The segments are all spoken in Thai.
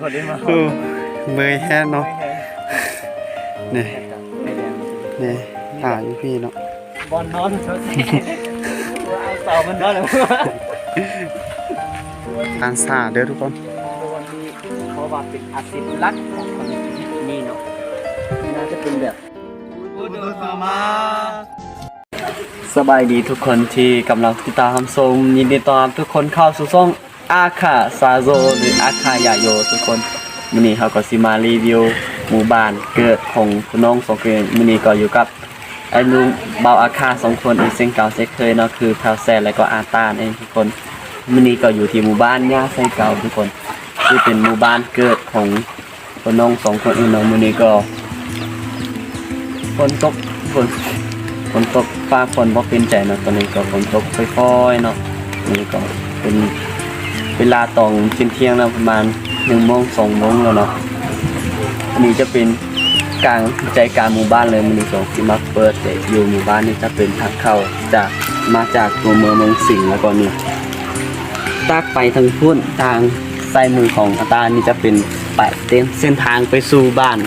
คนได้มาโอ้เมื่อยแฮะเนาะนี่นี่ถ่ายอยู่พี่เนาะบอลนอนชดเอาเสามันนอนเลยทางสาเด้อทุกคนวันนี้เพราะว่าเป็นอาชีพลักของคนนี่เนาะน่าจะเป็นแบบสบายดีทุกคนที่กำลังติดตามชมยินดีต้อนรับทุกคนเข้าสู่ช่อง อาคาซาโซหรืออาคายาโยทุกคนมื้อนี้เขาก็สิมารีวิวหมู่บ้านเกิดของคุณน้องสองคนมื้อนี้ก็อยู่กับไอ้ลุงเบาอาคาสองคนอีกเส้นเก่าเส้นเคยเนาะคือแพลแซนและก็อาตาเองทุกคนมินี้ก็อยู่ที่หมู่บ้านย่าไซเก่าทุกคนที่เป็นหมู่บ้านเกิดของคนน้องสองคนอีกเนาะมินี้ก็ฝนตกฝนฝนตกฟ้าฝนบ่เป็นใจเนาะตอนนี้ก็ฝนตกค่อยๆเนาะนี่ก็เป็น เวลาตองเที่ยงเที่ยงๆแล้วประมาณหนึ่งโมงสองโมงแล้วเนาะอันนี้จะเป็นกลางใจกลางหมู่บ้านเลยมันมีสองที่มาเปิดแต่อยู่หมู่บ้านนี่จะเป็นทางเข้าจากมาจากตัวเมืองเมืองสิงห์แล้วก็นี่ตากไปทางพุ่นทางซ้ายมือของอาตานี่จะเป็นไปเต้นเส้นทางไปสู่บ้าน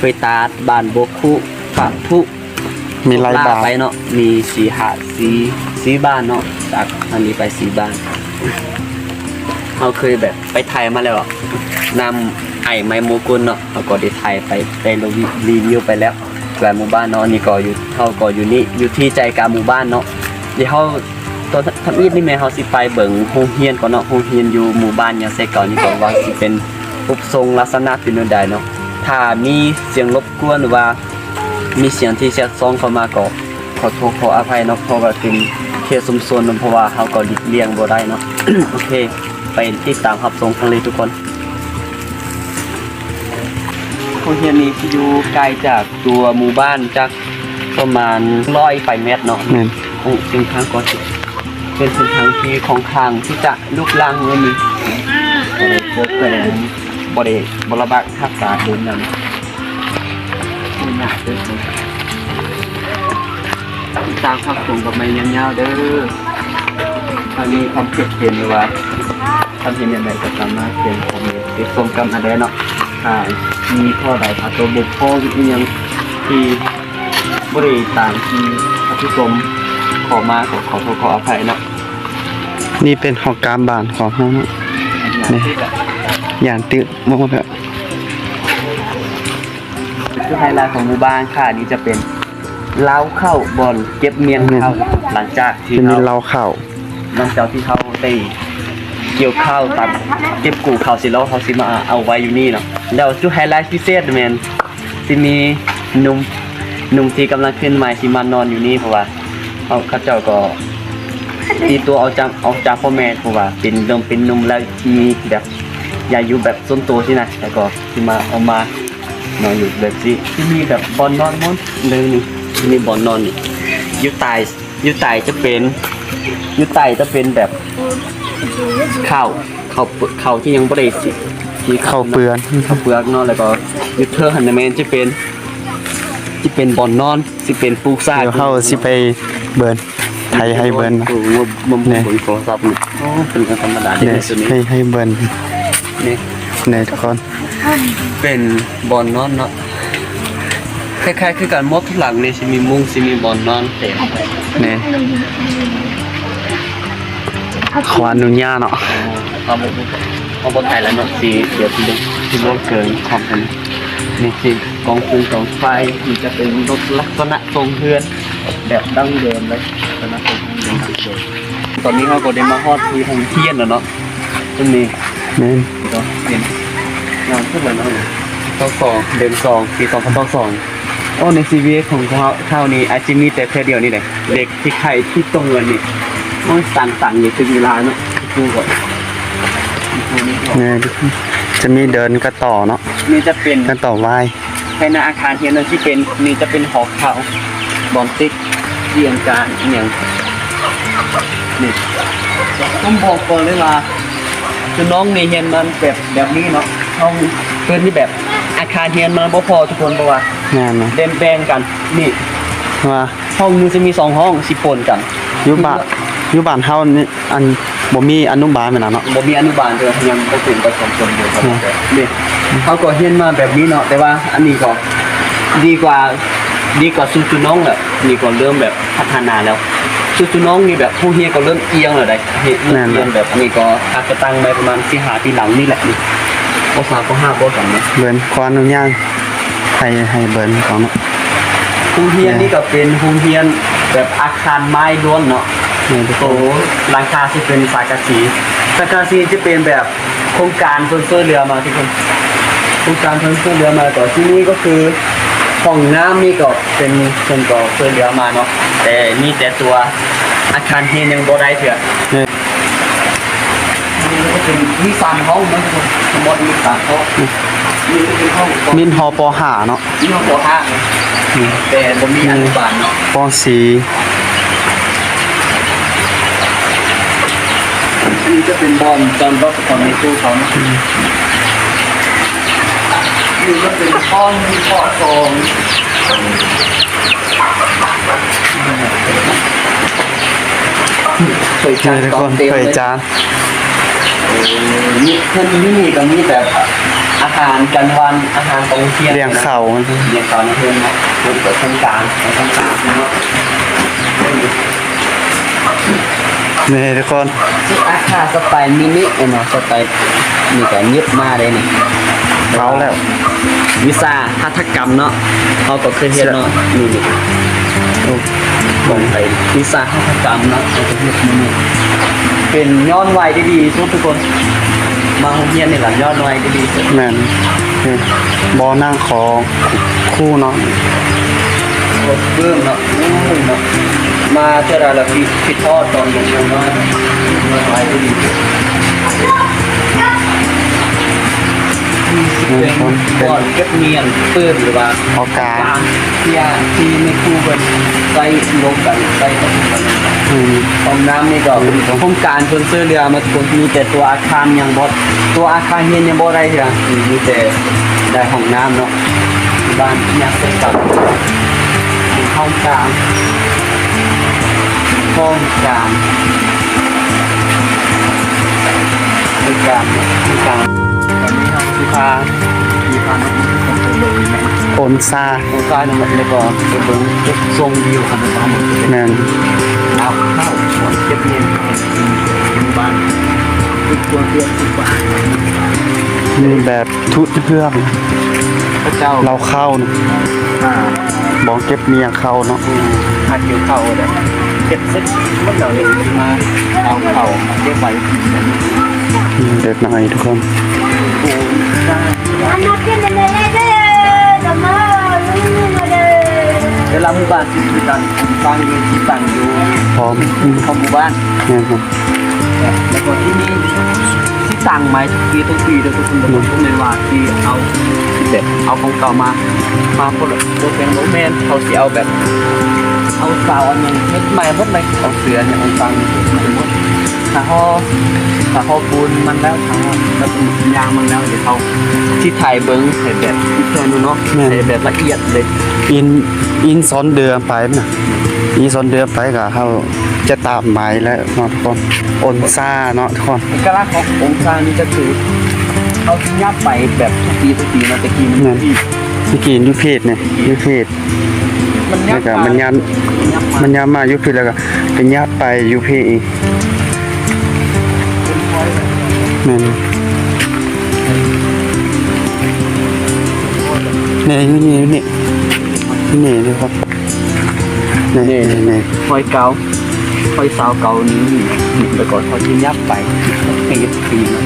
ไปตาดบ้านโบกคุปะพุมีลายบาไปเนาะมีสีหาดสีสีบ้านเนาะจากอันนี้ไปสีบ้าน เราเคยแบบไปไทยมาแล้วอะนำไอ้ไม้โมกุลเนาะเราก็ได้ไทยไปได้รีวิวไปแล้วหลายหมู่บ้านเนาะนี่ก็อยู่เท่าก็อยู่นี่อยู่ที่ใจกลางหมู่บ้านเนาะเดี๋ยวเขาตอนทำอีดนี่แม่เขาสิไปเบิ่งโรงเรียนก่อนเนาะโรงเรียนอยู่หมู่บ้านยังไซก่านี่ก็ว่าสิเป็นรูปทรงลักษณะเป็นแบบใดเนาะถ้ามีเสียงรบกวนหรือว่า มีเสียงที่แทรกซ้อนเข้ามาก็ขอโทษขออภัยเนาะเพราะว่าเป็นเคสสมส่วนเนาะเพราะว่าเขาก็หลีกเลี่ยงบ่ได้เนาะโอเค ไปติดตามรับชมกันเลยทุกคนโรงเรียนนี้อยู่ไกลจากตัวหมู่บ้านจากประมาณร้อยไปเมตรเนาะแม่น โอ้เส้นทางก็สิเป็นเส้นทางที่ของทางที่จะลุกลางเงินนี้บ่ได้พบแต่บ่ได้บรบักทักษาเดินนำไม่น่าเกินไปติดตามครับผมกับไม่ยาวๆเด้ออันนี้ความเก็บเห็นหรือว่า ทำเห็นอย่างไรก็สามารถเป็นคอมเมนต์ติดชมกันอะไรเนาะถ้ามีข้อใดพาตัวบุคคลอีกอย่างที่บริตามที่ท่านผู้ชมขอมาขอขอโทษขออภัยเนาะนี่เป็นหอกการบานของเฮาเนาะอย่างที่ อย่างตึกมากแบบคือไฮไลท์ของหมู่บ้านค่ะนี่จะเป็นเล้าเข้าบอลเก็บเมียงเข้าหลังจากที่จะมีเขาเราเข้านอกจากที่เขาได้ กี่ยวข้าวตัดเก็บกู่ข้าวเสร็จแล้วเขาสิมาเอาไว้อยู่นี่เนาะแล้วจุดไฮไลท์พิเศษแมนที่มีหนุ่มหนุ่มที่กำลังขึ้นมาที่มานอนอยู่นี่เพราะว่าเขาเขาเจ้าก็ตีตัวเอาจากออกจากพ่อแม่เพราะว่าเป็นเริ่มเป็นนุ่มแล้วมีแบบอยากอยู่แบบส่วนตัวที่นะแล้วก็ที่มาเอามานอนอยู่แบบนี้ที่มีแบบบอลนอนมดเลยนี่ที่มีบอลนอนนี่อยุตายอยุตายจะเป็นอยู่ใต้จะเป็นแบบ ข้าวข้าวเปลือกข้าวที่ยังบ่ได้สิที่เข้าเปลือนข้าวเปลือกเนาะแล้วก็อยู่เธอหันนะแม่นจะเป็นที่เป็นบ่อนนอนสิเป็นปลูกซากเดี๋ยวเข้าสิไปเบิร์นไทยให้เบิร์นโอ้โหบ่บ่บ่โทรศัพท์นี่โอ้เป็นกันธรรมดาเด้เนี่ยตัวนี้ให้ให้เบิร์นนี่ในทุกคนเป็นบ่อนนอนเนาะคล้ายๆคือการมอบทุกหลังนี่สิมีมุ้งสิมีบ่อนนอนเต็มเนี่ย ขวานุญญาเนาะเอาบ่เอาบ่ถ่ายแล้วเนาะสีเดี๋ยวสิสิบ่เกินความเป็นนี่คือกองฟูกองไฟมันจะเป็นรถลักษณะทรงเฮือนแบบดั้งเดิมเลยลักษณะทรงเฮือนดั้งเดิมตอนนี้เขาก็ได้มาฮอดที่ทงเทียนแล้วเนาะตรงนี้แม่นก็เป็นงานขึ้นแล้วเนาะต้องสองเดือนสองปีสองพันสองโอ้ในซีวีของเขาเท่านี้อาจจะมีแต่แค่เดียวนี่แหละเด็กที่ไข่ที่ตรงเงินนี่ มันสั่งสั่งอยู่ถึงเวลาเนาะดูก่อนเนี่ยจะมีเดินกระต่อเนาะนี่จะเป็นกระต่อไหว้ภายในอาคารเฮียนนที่เป็นนี่จะเป็นหอเขาบอมติ๊กเรียงการอหย่างนี่ต้องบอกก่อนเลยว่าคือน้องนี่เฮียนมันแบบแบบนี้เนาะห้องเพื่อนที่แบบอาคารเฮียนมันบ่พอทุกคนเพราะว่างานนะเดนแบ่งกันนี่ว่าห้องนึงจะมีสองห้องสิปนกันยุบะ อยู่บ้านเฮานี่อันบ่มีอนุบาลแม่นน่ะเนาะ บ่มีอนุบาลเด้อยังบ่ถึงประถมชนอยู่ครับอืมนี่เขาก็เฮียนมาแบบนี้เนาะแต่ว่าอันนี้ก็ดีกว่าดีกว่าซูซูน้องแบบนี่ก็เริ่มแบบพัฒนาแล้วซูซูน้องนี่แบบผู้เฮียก็เริ่มเอียงแล้วได้เฮ็ดเริ่มเอียงแบบอันนี้ก็อาจจะตั้งไปประมาณ4 5ปีหลังนี่แหละนี่โอ้สามก็ห้าก็สองเนี่ยเบิ่นขออนุญาตให้ให้เบิ่นของเนาะฮูเฮียนนี่ก็เป็นฮูเฮียนแบบอาคารไม้ล้วนเนาะ นี่ทุกคโอ้นหลังคาที่เป็นสากาสีสากาสีจะเป็นแบบโครงการเพิ่นช่วยเหลือมาที่คนโครงการเพิ่นช่วยเหลือมาต่อที่นี่ก็คือห้องน้ำนี่ก็เป็นเพิ่นก็ช่วยเหลือมาเนาะแต่นี่แต่ตัวอาคารเฮียนยังบ่ได้เถื่อนี่นี่ก็เป็นมีสามห้องนะทุกคนทั้งหมดมีสามห้องนี่ก็เป็นห้องมินฮอปห้าเนาะ นี่ห้องป .5 แต่บ่มีอนุบาลเนาะปสี่อัน นี้จะเป็นบอลจอนรถของในตู้เขานะนี่ก็เป็นห้องมีข้อทองเคยจานตคอนนเต็มเคยจานนี่เพื่อนนี่มีก็มีแบบอาหารกลางวันอาหารตรงเที่ยงเลี้ยงเข้าเลี้ยงข้าวนเพื่อนนะเพื่อนเปิดช่องกลางช่องกลางนะครับ นี่ทุกคนที่อาคาสไตล์มินิเนาะสไตล์นี่ก็เงียบมากเลยนี่เขาแล้ววิชาหัตถกรรมเนาะเขาก็เคยเห็นเนาะนี่นี่โอ้ลงไปวิชาหัตถกรรมเนาะเขาก็เห็นนี่นี่เป็นย้อนวัยที่ดีทุกทุกคนมาโรงเรียนนี่แหละย้อนวัยที่ดีสุดแม่นนี่บ่นั่งขอคู่เนาะรถเบื้องเนาะอู้เนาะ มาเท่าไรละพี่พี่ทอดตอนยังยังน้อยย้อนวัยที่ดีเป็นก่อนเก็บเงียนปื้นหรือว่าออกาการที่ยาที่ไม่คู่กันใส่ลงกันใส่กันกันอมห้องน้ำนี่ก็โครงการเพิ่นซื้อเรือมาคนมีแต่ตัวอาคารยังบ่ตัวอาคารเฮียนยังบ่ได้เถอะมีแต่ได้ห้องน้ำเนาะบ้านยากเสร็จกับห้องกลาง ห้องกลางห้องกลางห้องกลางตอนนี้เราสิพาสิพาน้องทุกคนไปเลยนะโอนซาห้องกลางนั่นแล้วก็ไปเบิ่งจุดชมวิวของบ้านหมดเลยแม่นเอาเข้าเก็บเงินบ้านทุกตัวเพื่อนทุกบ้านมีแบบทุเพื่องพระเจ้าเราเข้าเนาะอ่าบอกเก็บเมียเข้าเนาะหาเกี่ยวเข้าเลย เก็บเส้นมันเหล่านี้มาเอาเข้าเก็บไว้เด็ดหน่อยทุกคนปูสร้าง Anak kita lele sama lulu ada. เวลาหมู่บ้านที่คือการสร้างอยู่ที่ตั้งอยู่พร้อมอืมของหมู่บ้านแม่นครับแล้วก็ที่นี่ที่ตั้งไม้ทุกปีทุกปีโดยทุกคนระบุในว่าที่เอาแบบเอาของเก่ามามาพวกโบเป็นโบแมนเขาสิเอาแบบ เอาเสาอันหนึงเม็ดใหม่มดเลยเอาเสือเนี่ยเอาตังหมดถ้าห่อถ้าห่อปูนมันแล้วถ้าห่อแล้วเป็นยางมันแล้วเดี๋ยวเขาที่ไทยเบิ้งใส่แบบที่เพื่อนดูเนาะใส่แบบละเอียดเลยอินอินซ้อนเดือไปน่ะอินซ้อนเดือไปก็เฮาจะตามหมายแล้วเนาะทุกคนอนซ่าเนาะทุกคนเอกลักษณ์ขององค์การนี่ก็คือเขาที่ยับไปแบบทุกปีทุกปีเนาะแต่กี้มันนั่นที่เมื่อกี้ยูเพจเนี่ยยูเพจ มันยัแล้บวก็มันยันยับมัมันย้ำมายูเพจแล้วก็เป็นยับไปยูเพอีกเป็นพอยต์แม่นนี่อยู่นี่อยู่นี่อยู่นี่ทุกคนนี่นี่นี่พอยเก่าพอยสาวเก่านี้นี่แต่ก่อนเขาที่ยับไปปีทุกปีเนาะ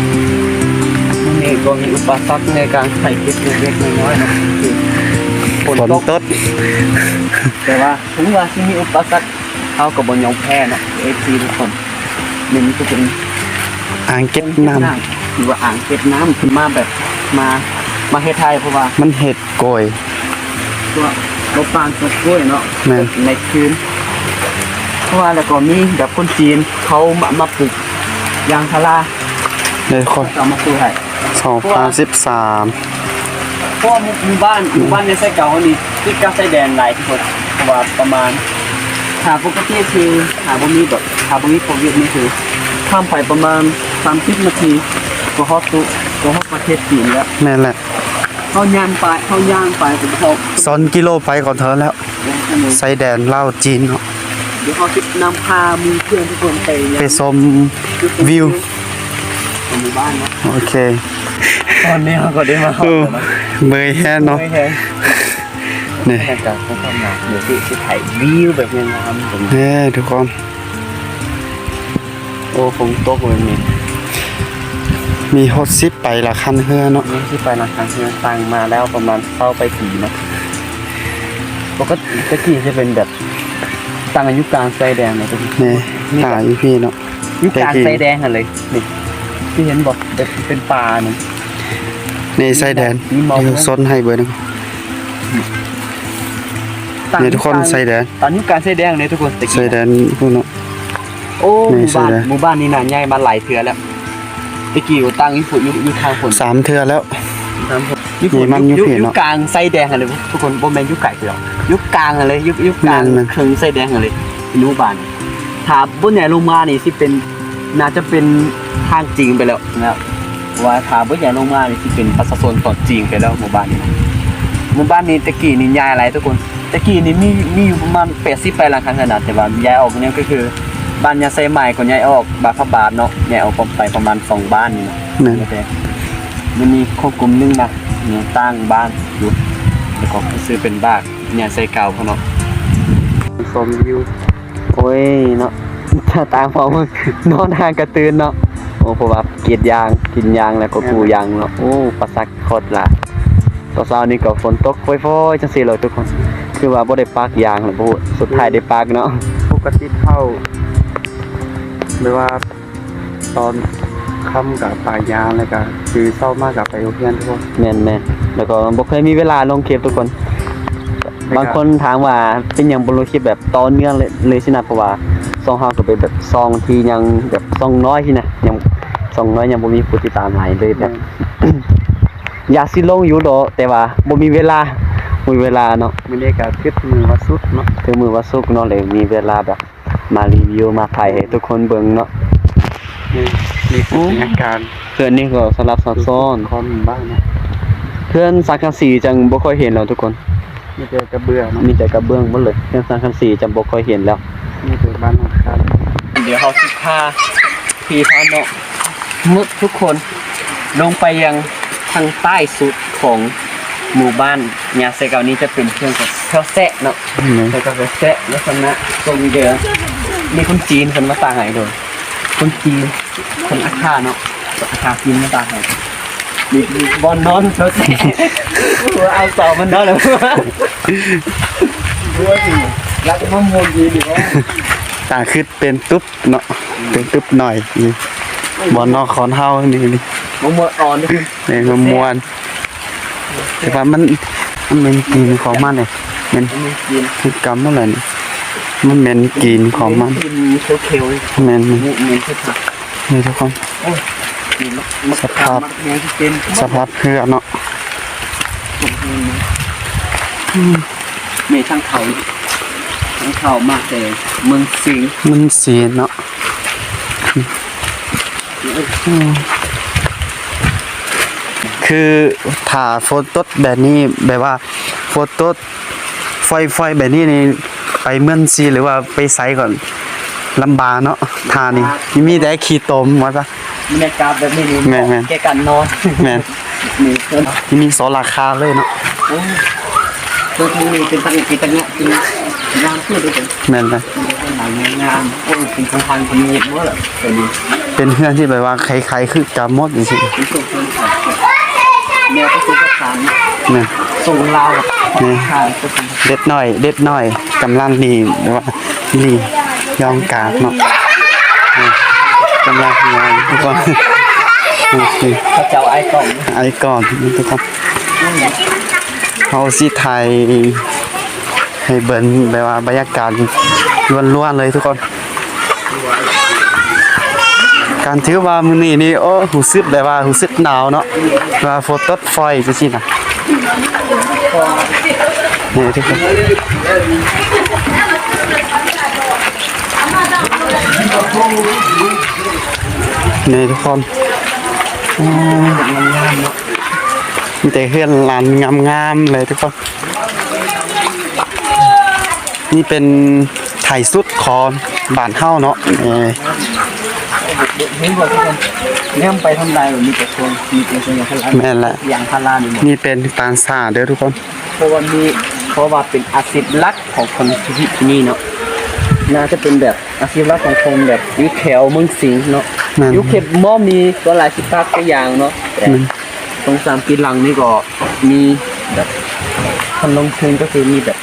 นี่ก็มีอุปสรรคในการใส่เก็บเล็กๆน้อยๆนะคือ ฝนฝนตกตกแต่ว่าถึงว่าที่มีอุปสรรคเขากับบนยองแพ้เนาะเอฟซีทุกคนนี่มันก็เป็นอ่างเก็บน้หรือว่าอ่างเก็บน้ำขึ้นมาแบบมามาเฮ็ดไทยเพราะว่าำมันเห็ดโกยตัวรถปานตัวกล้วยเนาะแม่นในคืนเพราะว่าแล้วก็มีแบบคนจีนเขามามาปลูกยางพาราเลยคนเอามาปลูกให้สองพันสิบสามเพ ราะว่าหมู่บ้านหมู่บ้านในไส้เก่านี่ติดกับไส้แดนหลายที่คนเพราะว่าประมาณหาปกติคือหาบ่มีแบบหาบ่มีโควิดนี่คือข้ามไปประมาณ30นาทีก็ฮอดตุก็ฮอดประเทศจีนแล้วแม่นแหละเขาย่างไปเขาย่างไปผมเขาซอนกิโลไปก่อนเธอแล้วไซแดนลาวจีนเนาะเดี๋ยวเขาจะนำพามีเพื่อนทุกคนไปยังไปชมวิวของหมู่บ้านเนาะโอเค ตอนนี้เขาก็ได้มาเออเบยแฮนเนาะไม่แพงนี่แต่ก็ค่อนข้างหนักเดี๋ยวที่ที่ถ่ายวิวแบบงามๆผมเฮ้ทุกคนโอ้ฝนตกเลยนี่มีฮอตซิปไปละคันเฮือเนาะนี่ที่ไปราคาที่ตังมาแล้วประมาณเข้าไปกี่เนาะปกติตะกี้จะเป็นแบบตังอายุกลางไฟแดงเลยทุกคนนี่ตาอยู่พี่เนาะ ยุคกลางไฟแดงอะเลยนี่ที่เห็นบอกเป็นเป็นป่าหนึ่ง นี่ไซแดนมีเมาเดี๋ยวซนให้เบอร์หนึงนี่ทุกคนไซแดนตอนยุคกลางไฟแดงเลยทุกคนตะไซกี้แดนพวกเนาะโอ้หนี่มู่บ้านไซแดนหมู่บ้านนี้น่ะใหญ่มาหลายเทื่อแล้วตะกี้อยู่ตั้งอยู่ฝุ่นอยู่อยู่ทางฝนสามเทือแล้วยุคนี่มันยุคยุคเห็นยุเนคอะกลางไส้แดงอะไรทุกคนบ่แม่นยุคไก่เดียวยุคกลางอะไรยุคยุคกลางนั่นมันครึ่งไส้แดงอะไรอนุบาลถ้าบนใหญ่ลงมานี่สิเป็นน่าจะเป็นทางจริงไปแล้วนะครับ ว่าถ้าบนใหญ่ลงมานี่สิเป็นประชาชนตอนจริงไปแล้วหมู่บ้านนี้นะหมู่บ้านนี้ตะกี้นี่ย้ายอะไรทุกคนตะกี้นี่มีมีอยู่ประมาณ80ไปหลังคาขนาดแต่ว่าย้ายออกเนี่ยก็คือบ้านยาไซใหม่ก็ย้ายออกบ้านพระบาทเนาะย้ายออกไปประมาณสองบ้านนี่นะแม่นแต่มันมีควบกลุ่มหนึงนะเนี่ยตั้งบ้านอยู่แล้วก็ซื้อเป็นบ้านเนี่ยใส่เก่าเขาเนาะชมวิวโอ้ยเนาะถ้าตามพอมึงนอนทางกระตือนเนาะโอ้เพราะว่าเกรีดยางกินยางแล้วก็ปลูยางเนาะโอ้ประสักโคตรละตอนเช้านี้ก็ฝนตกโฟยๆจังซี่เลยทุกคน คือว่าบ่ได้ปากยางหรอกบ่สุดท้ายได้ปากเนาะปกติเข้าหรือว่าตอนค่ำกับปลายางแล้วก็คือเศร้ามากกับไปโรงเรียนทุกคนแม่นแม่นแล้วก็บ่เคยมีเวลาลงคลิปทุกคน บางคนถามว่าเป็นหยังบ่ลงคลิปแบบต่อเนื่องเลยเลยสินะเพราะว่าซองเฮาก็เป็นแบบซองที่ยังแบบซองน้อยที่นะยัง ซองน้อยยังบ่มีผู้ติดตามหลายเลยแบบอยากสิลงอยู่ดอกแต่ว่าบ่มีเวลาบ่มีเวลาเนาะไม่ได้กับคิดมือว่าสุดเนาะถึงมือว่าสุกร์เนาะเลยมีเวลาแบบ มารีวิวมาถ่ายให้ทุกคนเบิ่งเนาะนี่นี่คือบรรยากาศเพื่อนนี่ก็สำหรับซับซ้อนคอมบ้านเนาะเพื่อนสังกะสีจังบ่ค่อยเห็นแล้วทุกคนนี่เป็นกระเบื้องเนาะมีแต่กระเบื้องหมดเลยเพื่อนสังกะสีจังบ่ค่อยเห็นแล้วนี่คือบ้านของข้าเดี๋ยวเขาสิพาพี่พาเนาะ มุดทุกคนลงไปยังทางใต้สุดของหมู่บ้านยาเซเกานี้จะเป็นเพื่อนกับเท่าแซะเนาะนี่แล้วก็แซะลักษณะตรงเดียวมีคนจีนคนมาตางไหนโดยคนจีนคนอาคาเนาะอาคาจีนมาตางไหนมีมีบอลนอนเท่าแซะเอาต่อมันนอนเลยด้วยรักมันมวนดีดีว่าตาคือเป็นตุ๊บเนาะเป็นตุ๊บหน่อยนี่ บอนนอกคอนเฮานี่นี่มันมวนอ่อนด้วยนี่มันมวนแต่ว่ามันมันเป็นกลินของมันเลยมันมันกินคือกรรมอะไรนี่มันเป็นกลินของมันกินเขียวเขียวแม่นมันๆมันมันคือผักนี่ทุกคนกินมันสภาพแมงที่เป็นสภาพเพื่อเนาะมีทั้งเขาทั้งเขามากแต่เมืองสิงห์มันสีเนาะ คือถ่าโฟโต้แบบนี้แบบว่าโฟโต้ไฟไฟแบบนี้นี่ไปเมืองซีหรือว่าไปไซก่อนลำบากเนาะทานี่มีแต่ขี้ตมว่าซะบรรยากาศแบบนี้นี่แม่นๆแกกันนอนแม่นมีเพิ่นที่มีโซลาคาเลยเนาะโอ้เพิ่นทางนี้เป็นทางอีกทางเนี้ยเป็น งามขึ้นด้วยกันแม่นเลยเป็นหนังงามโอ้เป็นทางทางคนนี้หมดเลยเป็นนี้เป็นเพื่อนที่แบบว่าใครๆคือกามดจริงเป็นส่งเพิ่นขายแม่ก็คือประธานๆเนี่ยส่งลาวนี่ขายก็เป็นเด็ดหน่อย เด็ดหน่อยกำลังดีแบบว่าลียองกาดเนาะนี่กำลังยองทุกคนโอเคพระเจ้าไอ้กล่องไอ้ก่อนทุกคนเอาสิไทย ให้เบิ่งแบบว่าบรรยากาศล้วนๆเลยทุกคน การถือว่ามือนี้นี่โอ้รู้สึกแบบว่ารู้สึกหนาวเนาะว่าโฟโต้ไฟจังซี่น่ะนี่ทุกคนนี่ทุกคนมีแต่เพื่อนหลานงามๆเลยทุกคน นี่เป็นไถ่สุดคอนบานเฮ้าเนาะเออเห็นบ่ทุกคนเนี่ยไปทำลายมีแต่คนมีแต่คนอย่างพลาแม่นแหละอย่างพลานี่หมดนี่เป็นปานซาเด้อทุกคนเพราะว่ามีเพราะว่าเป็นอาชีพหลักของคนที่ที่นี่เนาะน่าจะเป็นแบบอาชีพหลักของคนแบบอยุคแถวเมืองสิงห์เนาะแม่นยุคเข็บม่อมีก็หลายสิบภาคตัวอย่างเนาะแต่ตรงสามปีหลังนี่ก็มีแบบคนลงทุนก็คือมีแบบ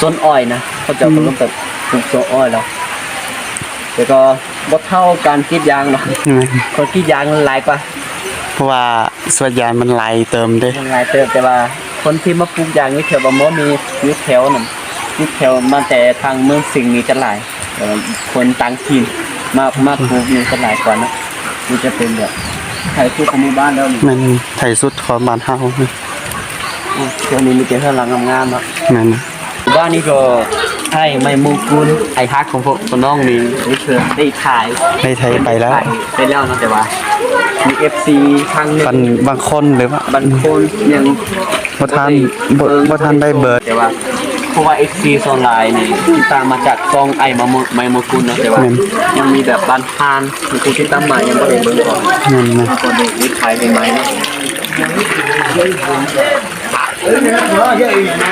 ส้นอ้อยนะเขาจะคนลงแบบปลูกส้นอ้อยแล้วแต่ก็บ่เท่าการกรีดยางเนาะคนกรีดยางหลายกว่าเพราะว่าสวนยางมันไหลเติมเด้ยังไงเติมแต่ว่าคนที่มาปลูกยางนี่แถวบางมอมีอยู่แถวนั่นอยู่แถวมาแต่ทางเมืองสิงห์นี่จะหลายแต่ว่าคนต่างถิ่นมามาปลูกนี่จะหลายกว่านะนี่จะเป็นแบบใครพูดของหมู่บ้านแล้วนี่มันไถ่สุดคอนบานเฮ้านี่อืมเดี๋ยวนี้มีแต่ข้างหลังงามๆเนาะแม่นนะหมู่ บ้านนี่ก็ให้ไม่มงกุลไอฮักของพวกคนน้องนี่ได้เชิญได้ถ่ายในไทยไปแล้วถ่ายไปแล้วเนาะแต่ว่ามี FC ทางหนึงบางบางคนหรือว่าบางคนยังบ่ทันบ่บ่ทันได้เบิดแต่ว่าเพราะว่า XC โซนไลน์นี่ที่ตามมาจากซองไอมาโมไมโมกุลเนาะแต่ว่าแม่นยังมีแบบบานพานหรือคุณที่ตามมายังไม่ได้เบิ่งก่อนนั่นนะคนเด็กนี่ขายใหม่ๆเนาะ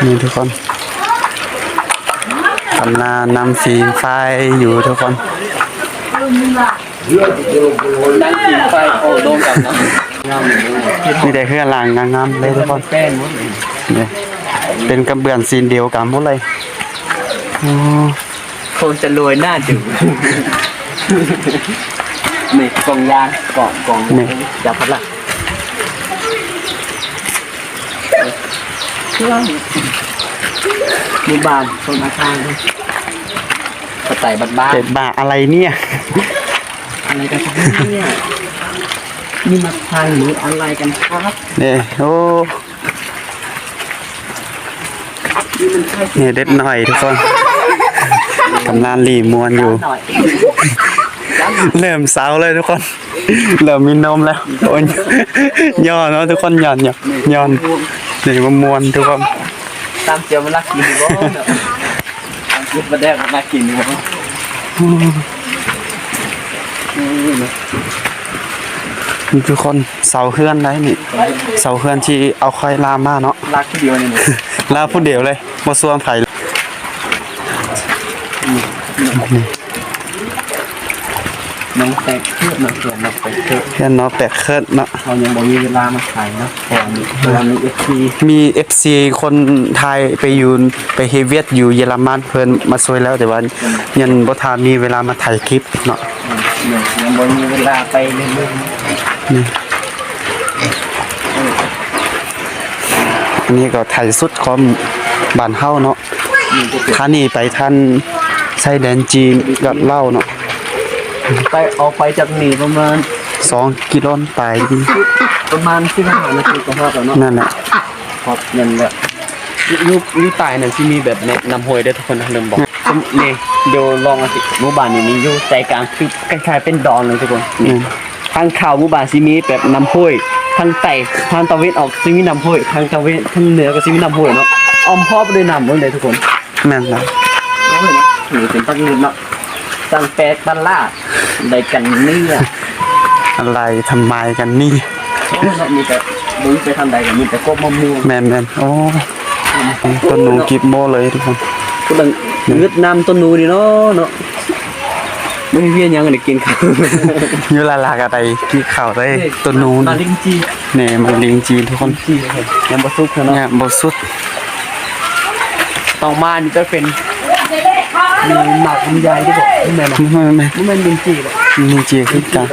นี่ทุกคน กำลังนำฟีนไฟอยู่ทุกคนดังกินไฟโอ้โด่งกันเนาะงามเลยที่มีแต่เพื่อนหลางงามๆเลยทุกคนแป้งหมดเลยเนี่ยเป็นกระเบื้องซีนเดียวกันหมดเลยอ๋อคงจะรวยหน้าจืดนี่กล่องยางกล่องกล่องยาพัดละ มีบ้านต้นอาคารด้วยกระต่ายบ้านบ้านเจ็ดบาทอะไรเนี่ยอะไรกันครับเนี่ยนี่มาทางหรืออะไรกันครับเนี่ยโอ้นี่มันใช่เนี่ยเด็ดหน่อยทุกคนกำลังรีมวนอยู่ หน่อยเริ่มเสาเลยทุกคน เริ่มมีนมแล้วโอ้ยย่อเนาะทุกคนย่อนย่อนย่อนนี่มามวนทุกคน ตามเจียวมันรักกินอยู่บ่เนาะตามคิดมาแดกมันรักกินอยู่บ่อืมเนาะนี่ทุกคนเสาเฮือนได้นี่ เสาเฮือนที่เอาค่อยลามมาเนาะรักทีเดียวนี่เนาะลาผู้เดียวเลยมาส่วนไผ่ น้องแตกเพื่อนน้องเพื่อนน้องแตกเพื่อนเพื่อนเนาะแปลกเคิดเนาะเรายังบ่มีเวลามาขายเนาะแถมเวลามี FT มี FC คนไทยไปอยู่ไปเฮเวียดอยู่เยอรมันเพิ่นมาช่วยแล้วแต่ว่ายังบ่ทานมีเวลามาถ่ายคลิปเนาะเนี่ยยังบ่มีเวลาไปเรื่อยอันนี้ก็ถ่ายสุดของบ้านเฮาเนาะๆนี่ก็คือท่านี่ไปท่านชายแดนจีนกับเล่าวเนาะ ไปออกไปจากนี่ประมาณ2กิโลไปประมาณ15นาทีก็พอแล้วเนาะนั่นแหละครับนั่นแหละยุคยุคตายเนี่ยที่มีแบบแนะนำห้วยได้ทุกคนนะลืมบอกนี่เดี๋ยวลองอะสิหมู่บ้านนี้มีอยู่ใจกลางคือคล้ายๆเป็นดอนเลยทุกคนนี่ทางข่าวหมู่บ้านซิมีแบบน้ำห้วยทางใต้ทางตะเวนออกซิมีน้ำห้วยทางตะเวนทางเหนือก็ซิมีน้ำห้วยเนาะอ้อมพอบด้วยน้ำหมดเลยทุกคนแม่นแล้วเอาเลยนะนี่เป็นปักยืนเนาะ สังแปดบัลลาดได้กันเนี่ยอะไรทำไมกันนี่โอ้เนาะมีแต่บุ้ยไปทางใดกันมีแต่กบมะม่วงแม่นแม่นโอ้ต้นหนูกิบโมเลยทุกคนก็ดังเวียดนามต้นนูนี่เนาะเนาะไม่มีเวียนยังได้กินข้าวอยู่ละลากอะไรกี่ข่าวได้ต้นหนูมานี่ลิงจีเนี่ยมันลิงจีนทุกคนจีเลยยังบ่สุกเนาะเนี่ยบสุดต้องมานี่จะเป็น มีหมากลำไยที่บอกนี่แม่นบ่ไม่ไม่นี่แม่นลิงจีบ่ลิงจีคือกัน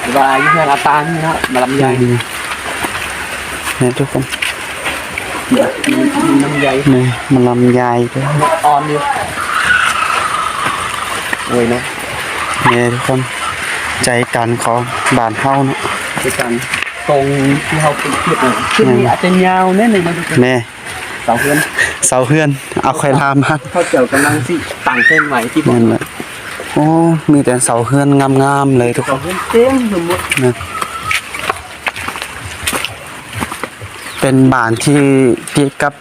หรือว่าอยู่แค่อาตานนี่นะมาลำไยเนี่ทุกคนมีน้ำใยเนี่มันลำไยด้วยอ่อนอยู่โอ้ยนะนี่ทุกคนใจกันของบานเฮาเนาะด้วยกันตรงที่เขาเป็นคลิปน่ะคลิปนี้อาจจะยาวแน่นึงนะทุกคนเนี่ เสาเพื่อนเสาเฮือน เอาไข่ลามมาเขาเกี่ยวกำลังสิต่างเส้นไหวที่บอนั่กนแหละโอ้ มีแต่เสาเฮือนงามๆเลยทุกคเสานเพื่อนเต็มสมมตินะเป็นบ้านที่ติดกับ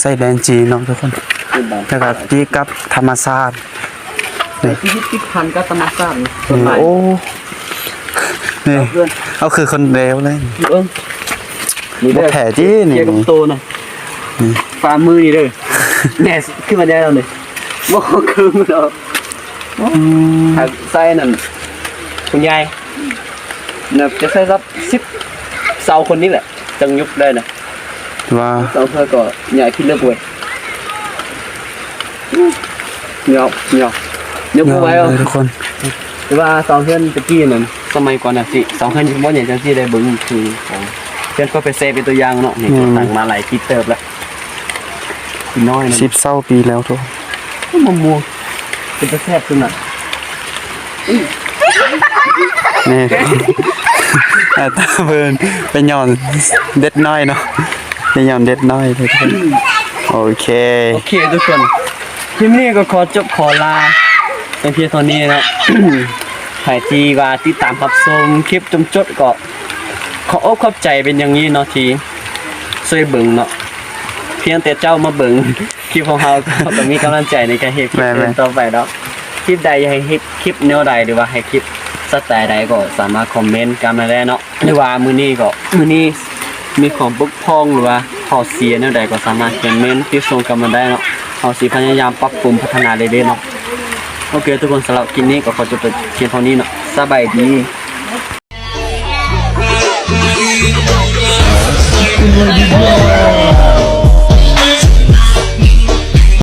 ไส้แดนจีนเนาะทุกคนเป็นแบบแล้วก็ติดกับธรรมชาติชีวิตติดพันกับธรรมชาติต้นนี่ไม้โอ้นี่เพื่อนเอาคือคนเร็วเลยเอิ้งนี่บ่เด้อแผลที่นี่เกี่ยวกับโตหน่อย ฝ่ามือนี่เด้อแหน่ขึ้นมาได้แล้วนี่บ่คืนแล้วอืมหากใส่นั่นคุณยายน่ะจะใส่รับสิบเสาคนนี้แหละจังยุบได้นะว่าเสาเพื่อก็ใหญ่ขึ้นเลือกเว้ยเหนียวเหนียวเหนียวเยกูอะไว้เอาเลยทุกคนหรือว่าเสาเพื่อนตะกี้นั่นสมัยก่อนน่ะสิเสาเพื่อนบ่อย่างจังซี่ได้เบิ่งคือของเพื่อนก็ไปเซฟเป็นตัวอย่างเนาะนี่ก็ตั้งมาหลายคลิปเติบแล้ว พี่น้อยนะสิบเศร้าปีแล้วทุกคนมะม่วงเป็นตะแซ่บขึ้นน่ะนี่อ่าตาเพิ่นเป็นย้อนเด็ดน้อยเนาะเป็นย้อนเด็ดน้อยเลยทุกคนโอเค โอเคทุกคนคลิปนี้ก็ขอจบขอลาเป็นเพียงเท่านี้นะใครที่ว่าติดตามรับชมคลิปจมจดก็ขออกขอบใจเป็นอย่างนี้เนาะที่ช่วยเบิ่งเนาะ เพียงแต่เจ้ามาเบิ่งคลิปของเราก็ก็มีกำลังใจในการเฮ็ดคลิปแม่นๆอื่นต่อไปเนาะคลิปใดอยากให้เฮ็ดคลิปแนวใดหรือว่าให้คลิปสไตล์ใดก็สามารถคอมเมนต์กันมาได้เนาะหรือว่ามื้อนี้ก็มื้อนี้มีของบกพร่องหรือว่าข้อเสียแนวใดก็สามารถเขียนเมนต์ที่ส่งกันมาได้เนาะเราสิพยายามปรับปรุงพัฒนาเรื่อยๆเนาะโอเคทุกคนสำหรับคลิปนี้ก็ขอจบแต่เพียงเท่านี้เนาะสบายดี Thank